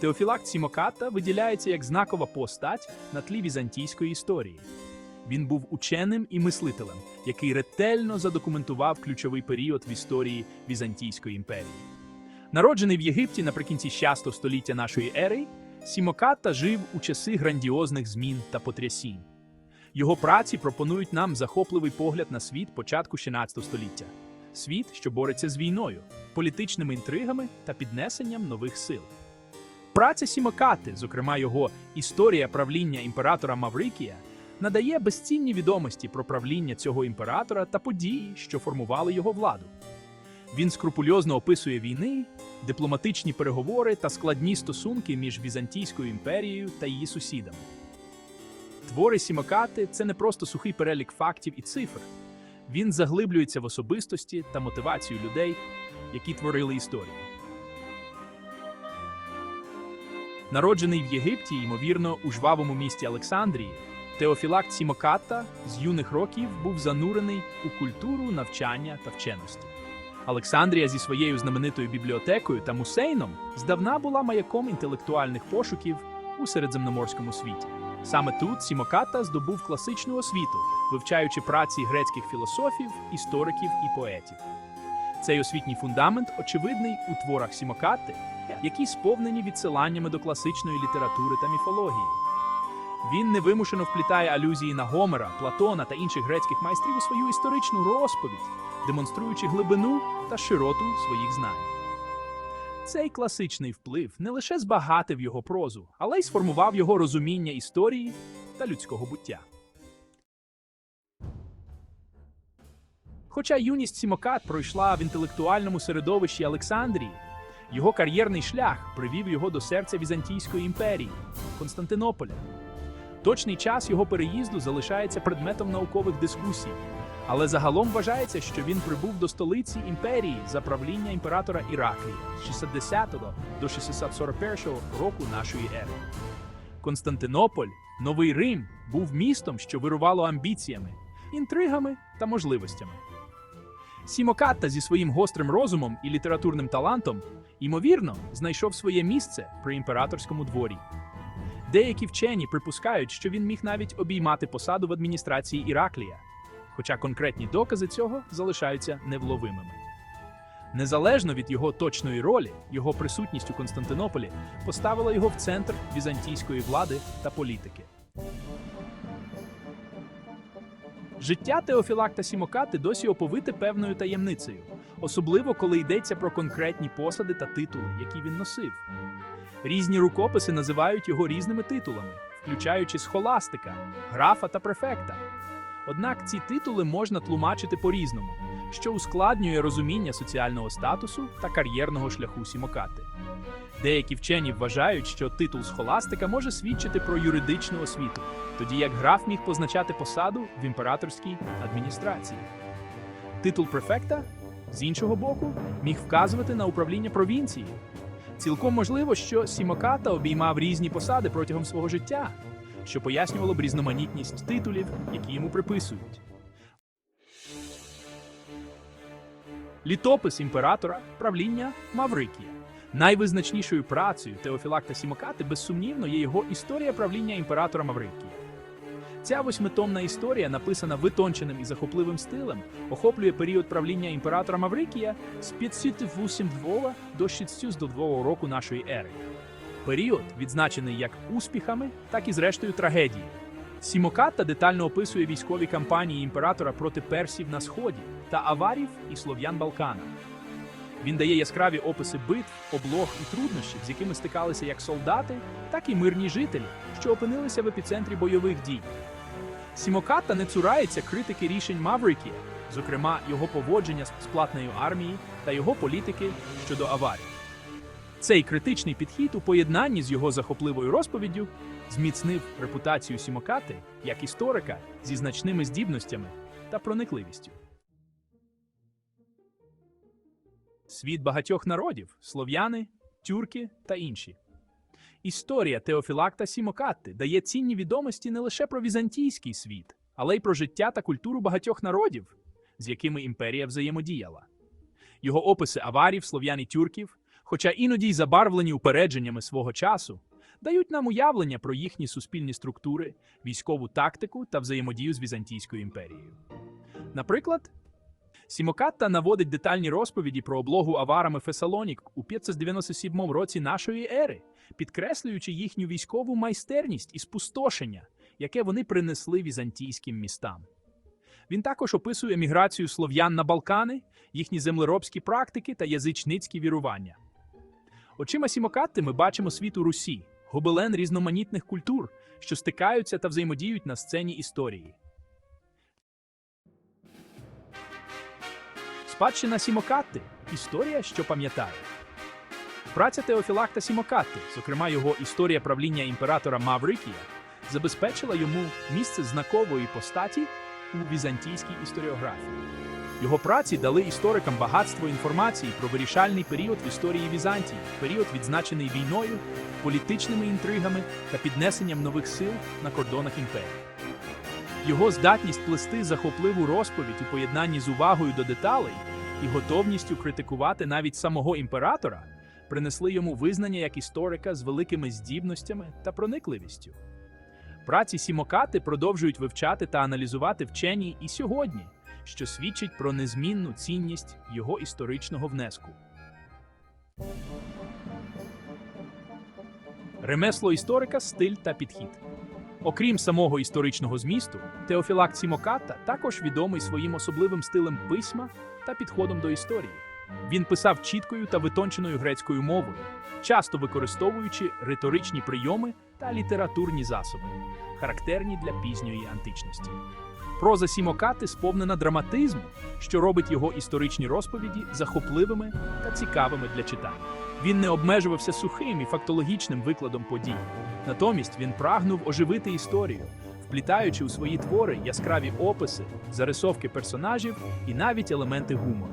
Теофілакт Сімоката виділяється як знакова постать на тлі візантійської історії. Він був ученим і мислителем, який ретельно задокументував ключовий період в історії Візантійської імперії. Народжений в Єгипті наприкінці 6 століття нашої ери, Сімоката жив у часи грандіозних змін та потрясінь. Його праці пропонують нам захопливий погляд на світ початку 16 століття. Світ, що бореться з війною, політичними інтригами та піднесенням нових сил. Праця Сімокати, зокрема його Історія правління імператора Маврикія, надає безцінні відомості про правління цього імператора та події, що формували його владу. Він скрупульозно описує війни, дипломатичні переговори та складні стосунки між Візантійською імперією та її сусідами. Твори Сімокати це не просто сухий перелік фактів і цифр. Він заглиблюється в особистості та мотивацію людей, які творили історію. Народжений в Єгипті, ймовірно, у жвавому місті Олександрії, Теофілакт Сімоката з юних років був занурений у культуру, навчання та вченості. Олександрія зі своєю знаменитою бібліотекою та мусейном здавна була маяком інтелектуальних пошуків у середземноморському світі. Саме тут Сімоката здобув класичну освіту, вивчаючи праці грецьких філософів, істориків і поетів. Цей освітній фундамент очевидний у творах Сімокати, які сповнені відсиланнями до класичної літератури та міфології. Він невимушено вплітає алюзії на Гомера, Платона та інших грецьких майстрів у свою історичну розповідь, демонструючи глибину та широту своїх знань. Цей класичний вплив не лише збагатив його прозу, але й сформував його розуміння історії та людського буття. Хоча юність Сімокат пройшла в інтелектуальному середовищі Олександрії, його кар'єрний шлях привів його до серця Візантійської імперії Константинополя. Точний час його переїзду залишається предметом наукових дискусій, але загалом вважається, що він прибув до столиці імперії за правління імператора Іраклія з 60 до 641 року нашої ери. Константинополь, Новий Рим, був містом, що вирувало амбіціями, інтригами та можливостями. Сімокатта зі своїм гострим розумом і літературним талантом, ймовірно, знайшов своє місце при імператорському дворі. Деякі вчені припускають, що він міг навіть обіймати посаду в адміністрації Іраклія, хоча конкретні докази цього залишаються невловимими. Незалежно від його точної ролі, його присутність у Константинополі поставила його в центр візантійської влади та політики. Життя Теофілакта Сімокати досі оповите певною таємницею, особливо коли йдеться про конкретні посади та титули, які він носив. Різні рукописи називають його різними титулами, включаючи схоластика, графа та префекта. Однак ці титули можна тлумачити по-різному, що ускладнює розуміння соціального статусу та кар'єрного шляху Сімокати. Деякі вчені вважають, що титул схоластика може свідчити про юридичну освіту, тоді як граф міг позначати посаду в імператорській адміністрації. Титул префекта, з іншого боку, міг вказувати на управління провінцією. Цілком можливо, що Сімоката обіймав різні посади протягом свого життя, що пояснювало б різноманітність титулів, які йому приписують. Літопис імператора правління Маврикія. Найвизначнішою працею Теофілакта Сімокати, безсумнівно, є його історія правління імператора Маврикія. Ця восьмитомна історія, написана витонченим і захопливим стилем, охоплює період правління імператора Маврикія з 582 до 602 року нашої ери. Період відзначений як успіхами, так і зрештою трагедією. Сімоката детально описує військові кампанії імператора проти персів на сході та аварів і слов'ян Балкана. Він дає яскраві описи битв, облог і труднощів, з якими стикалися як солдати, так і мирні жителі, що опинилися в епіцентрі бойових дій. Сімоката не цурається критики рішень Маврикія, зокрема його поводження з сплатною армією та його політики щодо аварій. Цей критичний підхід у поєднанні з його захопливою розповіддю зміцнив репутацію Сімокати як історика зі значними здібностями та проникливістю. Світ багатьох народів слов'яни, тюрки та інші. Історія Теофілакта Сімокатти дає цінні відомості не лише про візантійський світ, але й про життя та культуру багатьох народів, з якими імперія взаємодіяла. Його описи аварів, слов'ян і тюрків хоча іноді й забарвлені упередженнями свого часу, дають нам уявлення про їхні суспільні структури, військову тактику та взаємодію з Візантійською імперією. Наприклад, Сімокатта наводить детальні розповіді про облогу аварами Фесалонік у 597 році нашої ери, підкреслюючи їхню військову майстерність і спустошення, яке вони принесли візантійським містам. Він також описує міграцію слов'ян на Балкани, їхні землеробські практики та язичницькі вірування. Очима Сімокатти ми бачимо світ у Русі, гобелен різноманітних культур, що стикаються та взаємодіють на сцені історії. Спадщина Сімокатти історія, що пам'ятає. Праця Теофілакта Сімокатти, зокрема його історія правління імператора Маврикія, забезпечила йому місце знакової постаті у візантійській історіографії. Його праці дали історикам багатство інформації про вирішальний період в історії Візантії, період відзначений війною, політичними інтригами та піднесенням нових сил на кордонах імперії. Його здатність плести захопливу розповідь у поєднанні з увагою до деталей і готовністю критикувати навіть самого імператора принесли йому визнання як історика з великими здібностями та проникливістю. Праці Сімокати продовжують вивчати та аналізувати вчені і сьогодні, що свідчить про незмінну цінність його історичного внеску. Ремесло історика, стиль та підхід. Окрім самого історичного змісту, Теофілакт Сімоката також відомий своїм особливим стилем письма та підходом до історії. Він писав чіткою та витонченою грецькою мовою, часто використовуючи риторичні прийоми та літературні засоби, характерні для пізньої античності. Проза Сімокати сповнена драматизму, що робить його історичні розповіді захопливими та цікавими для читання. Він не обмежувався сухим і фактологічним викладом подій. Натомість він прагнув оживити історію, вплітаючи у свої твори яскраві описи, зарисовки персонажів і навіть елементи гумору.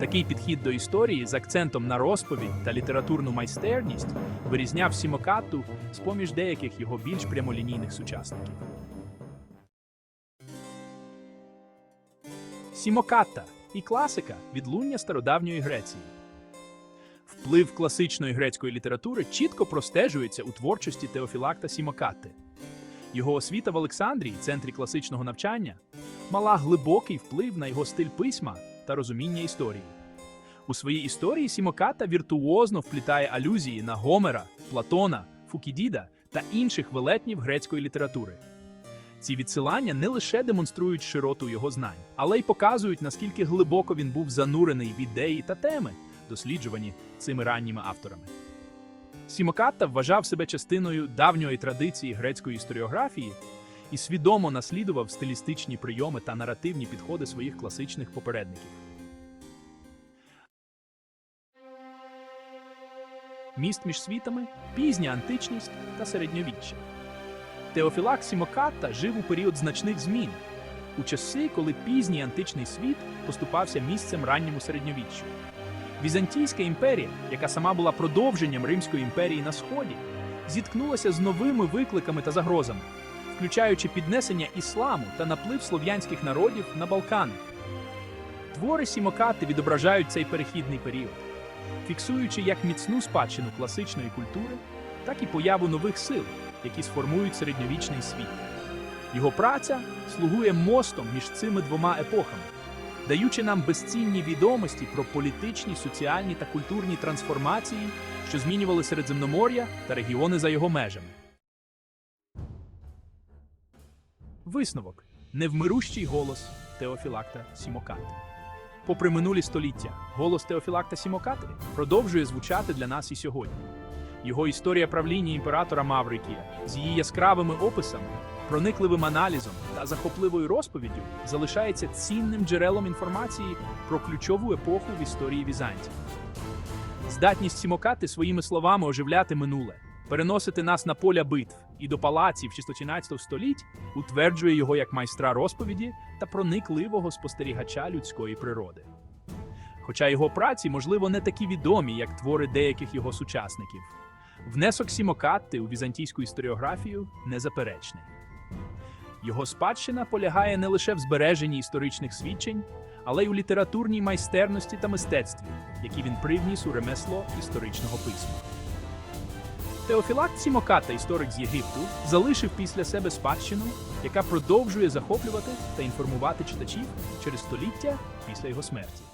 Такий підхід до історії з акцентом на розповідь та літературну майстерність вирізняв Сімокату з поміж деяких його більш прямолінійних сучасників. Сімоката і класика відлуння стародавньої Греції. Вплив класичної грецької літератури чітко простежується у творчості Теофілакта Сімокати. Його освіта в Олександрії, центрі класичного навчання, мала глибокий вплив на його стиль письма та розуміння історії. У своїй історії Сімоката віртуозно вплітає алюзії на Гомера, Платона, Фукідіда та інших велетнів грецької літератури. Ці відсилання не лише демонструють широту його знань, але й показують, наскільки глибоко він був занурений в ідеї та теми, досліджувані цими ранніми авторами. Сімокатта вважав себе частиною давньої традиції грецької історіографії і свідомо наслідував стилістичні прийоми та наративні підходи своїх класичних попередників. Міст між світами, пізня античність та середньовіччя. Теофілак Сімокатта жив у період значних змін, у часи, коли пізній античний світ поступався місцем ранньому середньовіччю. Візантійська імперія, яка сама була продовженням Римської імперії на Сході, зіткнулася з новими викликами та загрозами, включаючи піднесення ісламу та наплив слов'янських народів на Балкани. Твори Сімокати відображають цей перехідний період, фіксуючи як міцну спадщину класичної культури, так і появу нових сил, які сформують середньовічний світ. Його праця слугує мостом між цими двома епохами, даючи нам безцінні відомості про політичні, соціальні та культурні трансформації, що змінювали Середземномор'я та регіони за його межами. Висновок невмирущий голос Теофілакта Сімокати. Попри минулі століття, голос Теофілакта Сімокати продовжує звучати для нас і сьогодні. Його історія правління імператора Маврикія з її яскравими описами, проникливим аналізом та захопливою розповіддю залишається цінним джерелом інформації про ключову епоху в історії Візантії. Здатність Сімокати своїми словами оживляти минуле, переносити нас на поля битв і до палаців 16 століть утверджує його як майстра розповіді та проникливого спостерігача людської природи. Хоча його праці, можливо, не такі відомі, як твори деяких його сучасників. Внесок Сімокатти у візантійську історіографію незаперечний. Його спадщина полягає не лише в збереженні історичних свідчень, але й у літературній майстерності та мистецтві, які він привніс у ремесло історичного письма. Теофілакт Сімоката, історик з Єгипту, залишив після себе спадщину, яка продовжує захоплювати та інформувати читачів через століття після його смерті.